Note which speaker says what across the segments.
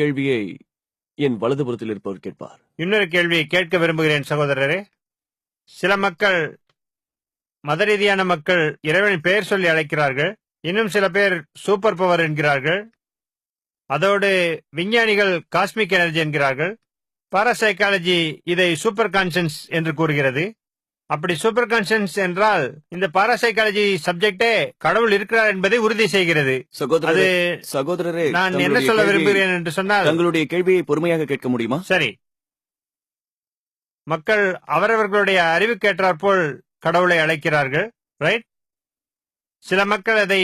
Speaker 1: கேள்வியை என் வலதுபுறத்தில் இருப்பவர் கேட்பார்.
Speaker 2: இன்னொரு கேள்வியை கேட்க விரும்புகிறேன் சகோதரரே. சில மக்கள் மத ரீதியான மக்கள் இறைவனின் பெயர் சொல்லி அழைக்கிறார்கள். இன்னும் சில பேர் சூப்பர் பவர் என்கிறார்கள். அதோடு விஞ்ஞானிகள் காஸ்மிக் எனர்ஜி என்கிறார்கள். பாராசைக்காலஜி இதை சூப்பர் கான்சன்ஸ் என்று கூறுகிறது. அப்படி சூப்பர் கான்சன்ஸ் என்றால் இந்த பாராசைக்காலஜி சப்ஜெக்டே கடவுள் இருக்கிறார் என்பதை உறுதி செய்கிறது.
Speaker 1: சகோதரரே சகோதரரே
Speaker 2: நான் என்ன சொல்ல விரும்புகிறேன் என்று சொன்னால்
Speaker 1: தங்களுடைய கேள்வியை பொறுமையாக கேட்க முடியுமா?
Speaker 2: சரி. மக்கள் அவரவர்களுடைய அறிவுக்கேற்றாற்போல் கடவுளை அழைக்கிறார்கள் ரைட் சில மக்கள் அதை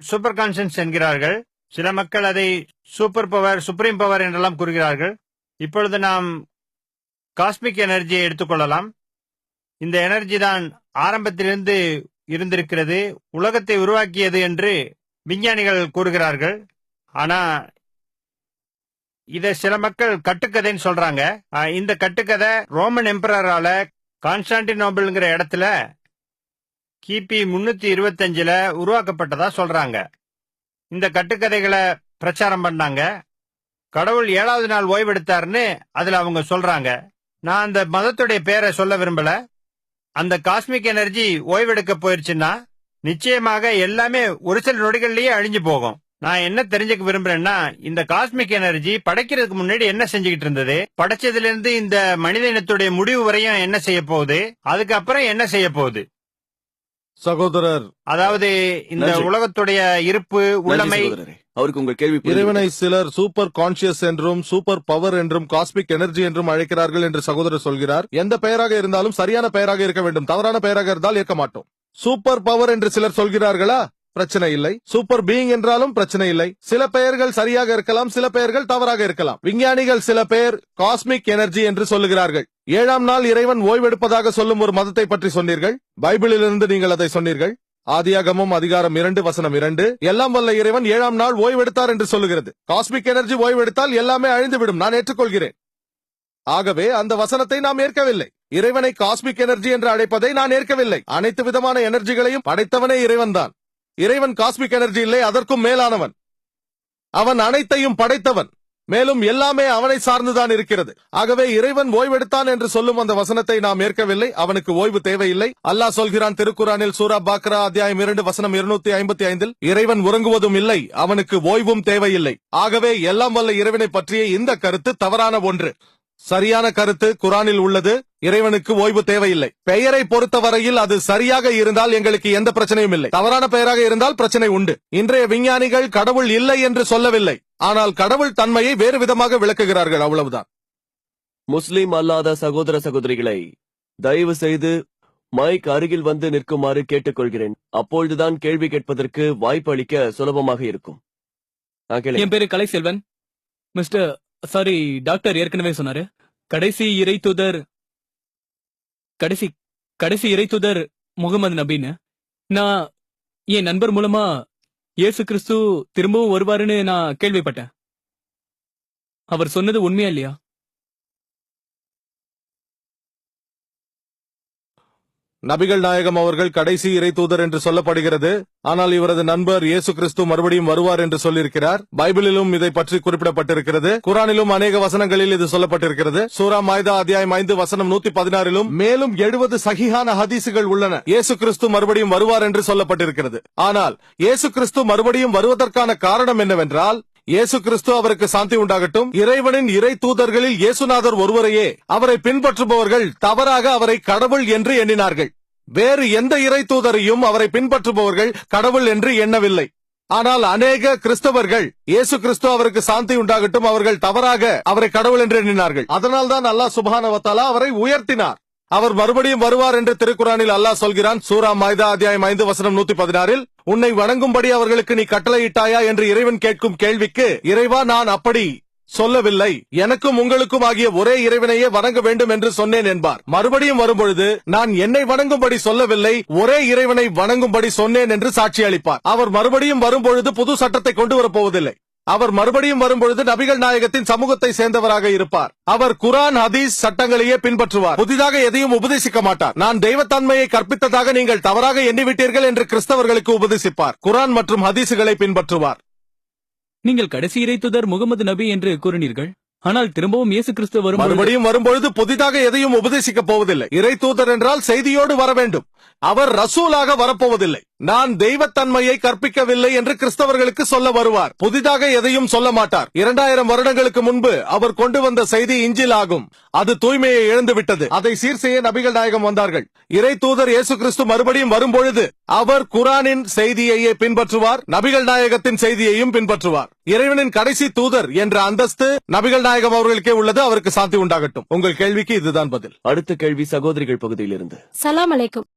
Speaker 2: சூப்பர் கான்சன்ஸ் என்கிறார்கள் சில மக்கள் அதை சூப்பர் பவர் சுப்ரீம் பவர் என்றெல்லாம் கூறுகிறார்கள். இப்பொழுது நாம் காஸ்மிக் எனர்ஜியை எடுத்துக்கொள்ளலாம் இந்த எனர்ஜி தான் ஆரம்பத்திலிருந்து இருந்திருக்கிறது உலகத்தை உருவாக்கியது என்று விஞ்ஞானிகள் கூறுகிறார்கள். ஆனா இத சில மக்கள் கட்டுக்கதைன்னு சொல்றாங்க. இந்த கட்டுக்கதை ரோமன் எம்பரரால கான்ஸ்டான்டினோபிள்ங்கிற இடத்துல கிபி முன்னூத்தி இருபத்தஞ்சுல உருவாக்கப்பட்டதா சொல்றாங்க. இந்த கட்டுக்கதைகளை பிரச்சாரம் பண்ணாங்க. கடவுள் ஏழாவது நாள் ஓய்வெடுத்தாருன்னு அதுல அவங்க சொல்றாங்க. நான் அந்த மதத்துடைய பேரை சொல்ல விரும்பல. அந்த காஸ்மிக் எனர்ஜி ஓய்வெடுக்க போயிருச்சுன்னா நிச்சயமாக எல்லாமே ஒரு சில நொடிகள்லயே அழிஞ்சு போகும். நான் என்ன தெரிஞ்சுக்க விரும்புறேன்னா இந்த காஸ்மிக் எனர்ஜி படைக்கிறதுக்கு முன்னாடி என்ன செஞ்சுக்கிட்டு இருந்தது? படைச்சதுல இருந்து இந்த மனித இனத்துடைய முடிவு வரையும் என்ன செய்ய போகுது? அதுக்கப்புறம் என்ன செய்ய போகுது?
Speaker 3: சகோதரர்
Speaker 2: அதாவது இந்த. உலகத்துடைய இருப்பு உள்ளமை
Speaker 1: அவருக்கு உங்கள் கேள்வி
Speaker 3: இறைவனை சிலர் சூப்பர் கான்சியஸ் என்றும் சூப்பர் பவர் என்றும் காஸ்மிக் எனர்ஜி என்றும் அழைக்கிறார்கள் என்று சகோதரர் சொல்கிறார். எந்த பெயராக இருந்தாலும் சரியான பெயராக இருக்க வேண்டும். தவறான பெயராக இருந்தால் ஏற்க மாட்டோம். சூப்பர் பவர் என்று சிலர் சொல்கிறார்களா? பிரச்சனை இல்லை. சூப்பர் பீயிங் என்றாலும் பிரச்சனை இல்லை. சில பெயர்கள் சரியாக இருக்கலாம் சில பெயர்கள் தவறாக இருக்கலாம். விஞ்ஞானிகள் சில பெயர் காஸ்மிக் எனர்ஜி என்று சொல்லுகிறார்கள். ஏழாம் நாள் இறைவன் ஓய்வெடுப்பதாக சொல்லும் ஒரு மதத்தை பற்றி சொன்னீர்கள். பைபிளிலிருந்து நீங்கள் அதை சொன்னீர்கள். ஆதியாகமும் அதிகாரம் இரண்டு வசனம் இரண்டு. எல்லாம் வல்ல இறைவன் ஏழாம் நாள் ஓய்வெடுத்தார் என்று சொல்லுகிறது. காஸ்மிக் எனர்ஜி ஓய்வெடுத்தால் எல்லாமே அழிந்துவிடும். நான் ஏற்றுக்கொள்கிறேன். ஆகவே அந்த வசனத்தை நாம் ஏற்கவில்லை. இறைவனை காஸ்மிக் எனர்ஜி என்று அழைப்பதை நான் ஏற்கவில்லை. அனைத்து விதமான எனர்ஜிகளையும் படைத்தவனே இறைவன் தான். இறைவன் காஸ்மிக் எனர்ஜி இல்லை அதற்கும் மேலானவன். அவன் அனைத்தையும் படைத்தவன். மேலும் எல்லாமே அவனை சார்ந்துதான் இருக்கிறது. ஆகவே இறைவன் ஓய்வெடுத்தான் என்று சொல்லும் அந்த வசனத்தை நாம் ஏற்கவில்லை. அவனுக்கு ஓய்வு தேவையில்லை. அல்லாஹ் சொல்கிறான் திருக்குறானில் சூரா பாக்ரா அத்தியாயம் இரண்டு வசனம் இருநூத்தி ஐம்பத்தி ஐந்தில் இறைவன் உறங்குவதும் இல்லை அவனுக்கு ஓய்வும் தேவையில்லை. ஆகவே எல்லாம் வல்ல இறைவனை பற்றிய இந்த கருத்து தவறான ஒன்று. சரியான கருத்து குரானில் உள்ளது இறைவனுக்கு ஓய்வு தேவையில்லை. பெயரை பொறுத்தவரையில் அது சரியாக இருந்தால் எங்களுக்கு எந்த பிரச்சனையும் இல்லை. தவறான பெயராக இருந்தால் பிரச்சனை உண்டு. இன்றைய விஞ்ஞானிகள் கடவுள் இல்லை என்று சொல்லவில்லை. ஆனால் கடவுள் தன்மையை வேறு விதமாக விளக்குகிறார்கள் அவ்வளவுதான்.
Speaker 1: முஸ்லிம் அல்லாத சகோதர சகோதரிகளை தயவு செய்து மைக் அருகில் வந்து நிற்குமாறு கேட்டுக்கொள்கிறேன். அப்பொழுதுதான் கேள்வி கேட்பதற்கு வாய்ப்பு அளிக்க சுலபமாக இருக்கும்.
Speaker 4: என் பேரு Kalai Selvan mister sorry doctor ஏற்கனவே சொன்னாரு. கடைசி இறை தூதர் கடைசி கடைசி இறை தூதர் முகமது நபின்னு. நான் என் நண்பர் மூலமா இயேசு கிறிஸ்து திரும்பவும் வருவாருன்னு நான் கேள்விப்பட்டேன். அவர் சொன்னது உண்மையா இல்லையா?
Speaker 3: நபிகள் நாயகம் அவர்கள் கடைசி இறை தூதர் என்று சொல்லப்படுகிறது. ஆனால் இவரது நண்பர் இயேசு கிறிஸ்து மறுபடியும் வருவார் என்று சொல்லியிருக்கிறார். பைபிளிலும் இதை பற்றி குறிப்பிடப்பட்டிருக்கிறது. குரானிலும் அநேக வசனங்களில் இது சொல்லப்பட்டிருக்கிறது. சூரா மாய்தா அத்தியாயம் ஐந்து வசனம் நூத்தி பதினாறிலும் மேலும் எழுபது சகிஹான ஹதீசுகள் உள்ளன. இயேசு கிறிஸ்து மறுபடியும் வருவார் என்று சொல்லப்பட்டிருக்கிறது. ஆனால் இயேசு கிறிஸ்து மறுபடியும் வருவதற்கான காரணம் என்னவென்றால் இயேசு கிறிஸ்து அவருக்கு சாந்தி உண்டாகட்டும். இறைவனின் இறை தூதர்களில் இயேசுநாதர் ஒருவரையே அவரை பின்பற்றுபவர்கள் தவறாக அவரை கடவுள் என்று எண்ணினார்கள். வேறு எந்த இறை தூதரையும் அவரை பின்பற்றுபவர்கள் கடவுள் என்று எண்ணவில்லை. ஆனால் அநேக கிறிஸ்தவர்கள் இயேசு கிறிஸ்து அவருக்கு சாந்தி உண்டாகட்டும் அவர்கள் தவறாக அவரை கடவுள் என்று எண்ணினார்கள். அதனால்தான் அல்லாஹ் சுபானவத்தாலா அவரை உயர்த்தினார். அவர் மறுபடியும் வருவார் என்று திருக்குறானில் அல்லாஹ் சொல்கிறான். சூரா மாய்தா அத்தியாயம் ஐந்து வசனம் நூத்தி பதினாறில் உன்னை வணங்கும்படி அவர்களுக்கு நீ கட்டளையிட்டாயா? என்று இறைவன் கேட்கும் கேள்விக்கு இறைவா நான் அப்படி சொல்லவில்லை. எனக்கும் உங்களுக்கும் ஆகிய ஒரே இறைவனையே வணங்க வேண்டும் என்று சொன்னேன் என்பார். மறுபடியும் வரும்பொழுது நான் என்னை வணங்கும்படி சொல்லவில்லை ஒரே இறைவனை வணங்கும்படி சொன்னேன் என்று சாட்சி அளிப்பார் அவர் மறுபடியும் வரும்பொழுது புது சட்டத்தை கொண்டு வரப்போவதில்லை அவர் மறுபடியும் வரும்பொழுது நபிகள் நாயகத்தின் சமூகத்தை சேர்ந்தவராக இருப்பார். அவர் குரான் ஹதீஸ் சட்டங்களையே பின்பற்றுவார். புதிதாக எதையும் உபதேசிக்க மாட்டார். நான் தெய்வத்தன்மையை கற்பித்ததாக நீங்கள் தவறாக எண்ணிவிட்டீர்கள் என்று கிறிஸ்தவர்களுக்கு உபதேசிப்பார். குரான் மற்றும் ஹதீசுகளை பின்பற்றுவார்.
Speaker 4: நீங்கள் கடைசி இறைத்துதர் முகமது நபி என்று கூறினீர்கள். ஆனால் திரும்பவும் இயேசு கிறிஸ்து வரும்
Speaker 3: மறுபடியும் வரும்பொழுது புதிதாக எதையும் உபதேசிக்க போவதில்லை. இறை தூதர் என்றால் செய்தியோடு வர வேண்டும். அவர் ரசூலாக வரப்போவதில்லை. நான் தெய்வத்தன்மையை கற்பிக்கவில்லை என்று கிறிஸ்தவர்களுக்கு சொல்ல வருவார். புதிதாக எதையும் சொல்ல மாட்டார். இரண்டாயிரம் வருடங்களுக்கு முன்பு அவர் கொண்டு வந்த செய்தி இஞ்சில் ஆகும். அது தூய்மையை இழந்து விட்டது அதை சீர் செய்ய நபிகள் நாயகம் வந்தார்கள். இறை தூதர் இயேசு கிறிஸ்து மறுபடியும் வரும்பொழுது அவர் குரானின் செய்தியையே பின்பற்றுவார் நபிகள் நாயகத்தின் செய்தியையும் பின்பற்றுவார். இறைவனின் கடைசி தூதர் என்ற அந்தஸ்து நபிகள் நாயகம் அவர்களுக்கே உள்ளது. அவருக்கு சாந்தி உண்டாகட்டும். உங்கள் கேள்விக்கு இதுதான் பதில்.
Speaker 1: அடுத்த கேள்வி சகோதரிகள் பகுதியிலிருந்து.
Speaker 5: சலாம் அலைக்கும்